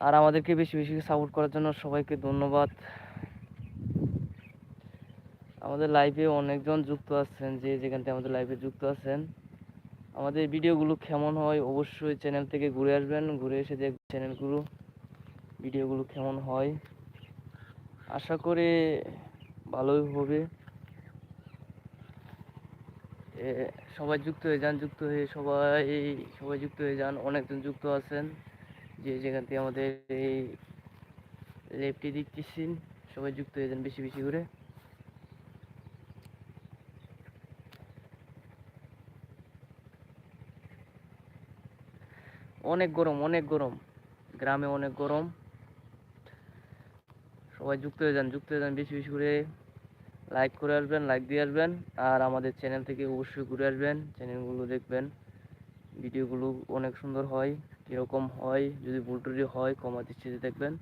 আর আমাদেরকে বেশি বেশি সাপোর্ট করার জন্য সবাইকে ধন্যবাদ। আমাদের লাইভে অনেকজন যুক্ত আছেন, যে যেখান থেকে আমাদের লাইভে যুক্ত আছেন। আমাদের ভিডিওগুলো কেমন হয় অবশ্যই চ্যানেল থেকে ঘুরে আসবেন, ঘুরে এসে দেখ চ্যানেলগুলো ভিডিওগুলো কেমন হয়। আশা করি ভালোই হবে। সবাই যুক্ত হয়ে যান, যুক্ত হয়ে সবাই সবাই যুক্ত হয়ে যান, অনেকজন যুক্ত আছেন। যে যেখান থেকে আমাদের এই লেপটি দেখতেছেন সবাই যুক্ত হয়ে যান বেশি বেশি করে। অনেক গরম অনেক গরম। গ্রামে অনেক গরম। সবাই যুক্ত হয়ে যান, যুক্ত হয়ে যান বেশি বেশি করে। লাইক করে আসবেন লাইক দিয়ে আসবেন। আর আমাদের চ্যানেল থেকে অবশ্যই ঘুরে আসবেন। চ্যানেলগুলো দেখবেন। ভিডিওগুলো অনেক সুন্দর হয়, কীরকম হয়, যদি ভুল ত্রুটি হয় কমা দৃষ্টিতে দেখবেন।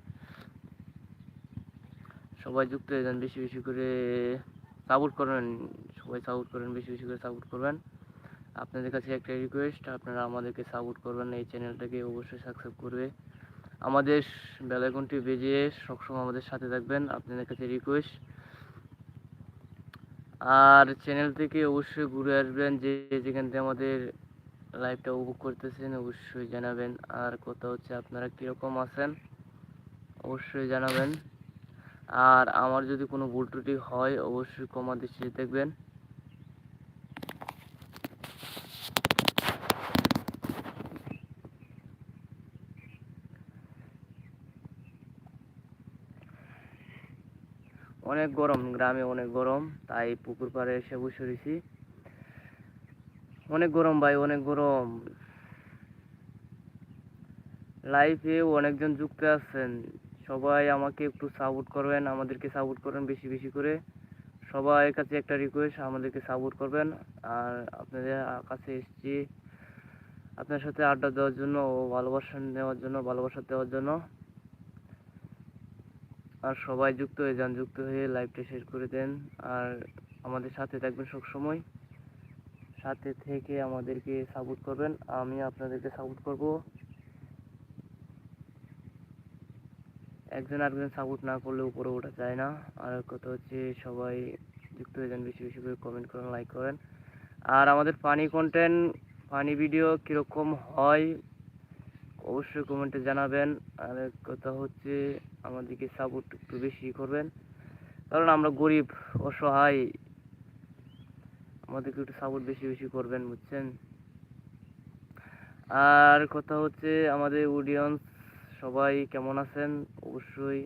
সবাই যুক্ত হয়ে যান, বেশি বেশি করে সাপোর্ট করবেন। সবাই সাপোর্ট করবেন, বেশি বেশি করে সাপোর্ট করবেন। আপনাদের কাছে একটা রিকোয়েস্ট আপনারা আমাদেরকে সাপোর্ট করবেন, এই চ্যানেলটাকে অবশ্যই সাবস্ক্রাইব করবে। আমাদের বেলাইকনটি বেজে সবসময় আমাদের সাথে থাকবেন, আপনাদের কাছে রিকোয়েস্ট আর চ্যানেল থেকে অবশ্যই ঘুরে আসবেন, যে যেখান থেকে আমাদের লাইভটা উপভোগ করতেছেন, অবশ্যই জানাবেন। আর কথা হচ্ছে আপনারা কীরকম আছেন, অবশ্যই জানাবেন। আর আমার যদি কোনো ভুল ত্রুটি হয়, অবশ্যই কমা দৃষ্টিতে দেখবেন। অনেক গরম, গ্রামে অনেক গরম, তাই পুকুর পাড়ে এসে বসে রয়েছি। অনেক গরম ভাই, অনেক গরম। লাইফে অনেকজন যুক্ত আছেন। সবাই আমাকে একটু সাপোর্ট করবেন, আমাদেরকে সাপোর্ট করবেন বেশি বেশি করে। সবার কাছে একটা রিকোয়েস্ট আমাদেরকে সাপোর্ট করবেন। আর আপনাদের কাছে এসেছি আপনার সাথে আড্ডা দেওয়ার জন্য ও ভালোবাসা নেওয়ার জন্য, ভালোবাসা দেওয়ার জন্য। আর সবাই যুক্ত হয়ে যান, যুক্ত হয়ে লাইভটা শেষ করে দেন। আর আমাদের সাথে থাকবেন সব সময় সাথে থেকে আমাদেরকে সাপোর্ট করবেন। আমি আপনাদেরকে সাপোর্ট করব। একজন আরেকজন সাপোর্ট না করলে উপরে ওঠা যায় না। আর কথা হচ্ছে, সবাই যুক্ত হয়ে যান, বেশি বেশি করে কমেন্ট করেন লাইক করেন। আর আমাদের ফানি কন্টেন্ট ফানি ভিডিও কীরকম হয়, অবশ্যই কমেন্টে জানাবেন। আর কথা হচ্ছে, আমাদেরকে সাপোর্ট একটু বেশি করবেন। কারণ আমরা গরিব, অসহায় আমাদেরকে একটু সাপোর্ট বেশি বেশি করবেন, বুঝছেন? আর কথা হচ্ছে আমাদের অডিয়েন্স সবাই কেমন আছেন? অবশ্যই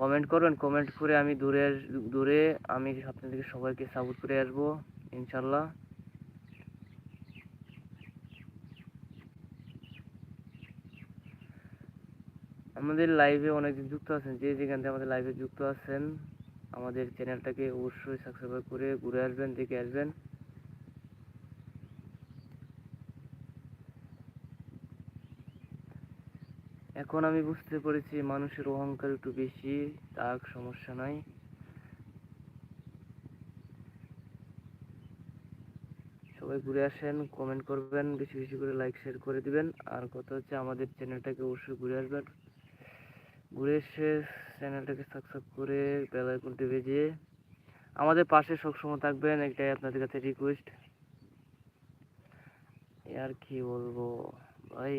কমেন্ট করবেন কমেন্ট করে আমি দূরে দূরে আমি আপনাদেরকে সবাইকে সাপোর্ট করে আসব, ইনশাল্লাহ। আমাদের লাইভে অনেকজন যুক্ত আছেন, যে যেখান থেকে আমাদের লাইভে যুক্ত আছেন। আমাদের চ্যানেলটাকে অবশ্যই সাবস্ক্রাইব করে ঘুরে আসবেন, দেখে আসবেন। এখন আমি বুঝতে পেরেছি মানুষের অহংকার একটু বেশি, তার সমস্যা নাই। সবাই ঘুরে আসেন কমেন্ট করবেন, বেশি বেশি করে লাইক শেয়ার করে দিবেন। আর কথা হচ্ছে আমাদের চ্যানেলটাকে অবশ্যই ঘুরে আসবেন। ঘুরে এসে চ্যানেলটাকে সাবস্ক্রাইব করে বেল আইকনটি বেজে আমাদের পাশে সবসময় থাকবেন, এটাই আপনাদের কাছে রিকোয়েস্ট আর কি বলব? ভাই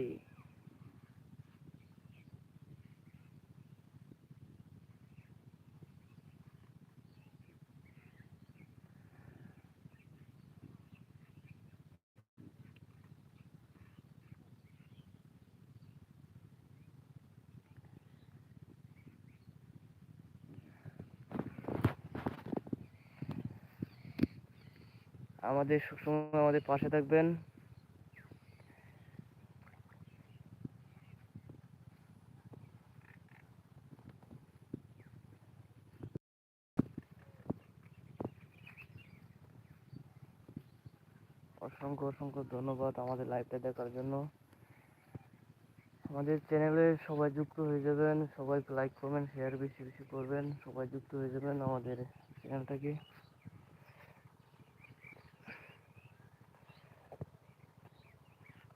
আমাদের সবসময় আমাদের পাশে থাকবেন। অসংখ্য অসংখ্য ধন্যবাদ আমাদের লাইভটা দেখার জন্য। আমাদের চ্যানেলে সবাই যুক্ত হয়ে যাবেন সবাই লাইক করবেন শেয়ার বেশি বেশি করবেন, সবাই যুক্ত হয়ে যাবেন আমাদের চ্যানেলটাকে।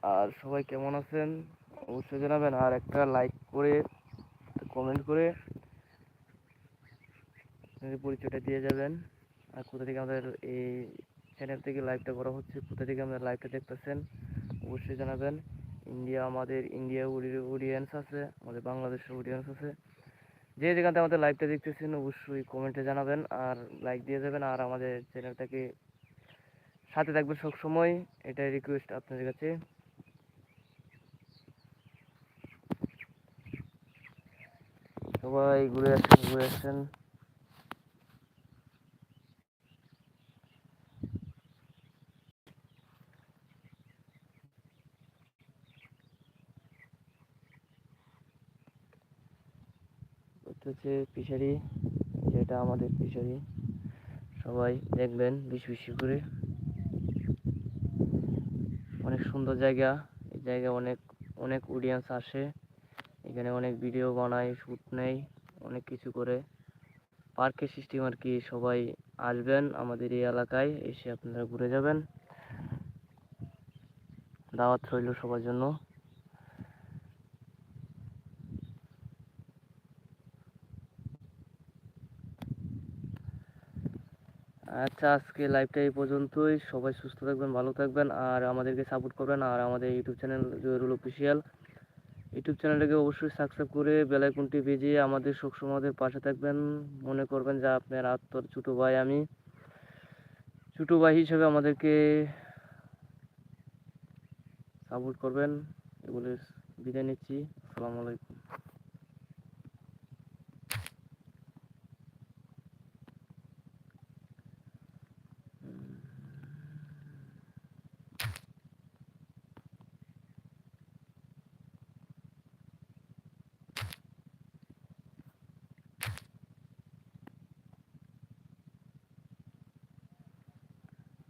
আর সবাই কেমন আছেন? অবশ্যই জানাবেন। আর একটা লাইক করে কমেন্ট করে পরিচয়টা দিয়ে যাবেন। আর কোথা থেকে আমাদের এই চ্যানেল থেকে লাইভটা করা হচ্ছে, কোথা থেকে আমাদের লাইভটা দেখতেছেন, অবশ্যই জানাবেন। ইন্ডিয়া, আমাদের ইন্ডিয়া অডিয়েন্স আছে, আমাদের বাংলাদেশের অডিয়েন্স আছে। যে যেখান থেকে আমাদের লাইভটা দেখতেছেন, অবশ্যই কমেন্টে জানাবেন আর লাইক দিয়ে যাবেন। আর আমাদের চ্যানেলটাকে সাথে থাকবেন সবসময়। এটাই রিকোয়েস্ট আপনাদের কাছে। সবাই ঘুরে আসছেন ঘুরে আসছেন এটা হচ্ছে ফিশারি যেটা আমাদের ফিশারি। সবাই দেখবেন বেশি বেশি করে। অনেক সুন্দর জায়গা, এই জায়গায় অনেক অনেক অডিয়েন্স আসে। এখানে অনেক ভিডিও বানায় শ্যুট নেয় অনেক কিছু করে। পার্কের সিস্টেম আর কি, সবাই আসবেন আমাদের এই এলাকায়, এসে আপনারা ঘুরে যাবেন। দাওয়াত রইল সবার জন্য। আচ্ছা আজকে লাইভটা এই পর্যন্তই। সবাই সুস্থ থাকবেন, ভালো থাকবেন, আর আমাদেরকে সাপোর্ট করবেন, আর আমাদের YouTube channel Zahirul official YouTube চ্যানেলটাকে অবশ্যই সাবস্ক্রাইব করে বেল আইকনটি ভিজিয়ে আমাদের সবসময় আমাদের পাশে থাকবেন। মনে করবেন যে আপনার আত্মর ছোটো ভাই আমি। ছোটো ভাই হিসেবে আমাদেরকে সাপোর্ট করবেন। এগুলো বিদায় নিচ্ছি। আসসালামু আলাইকুম।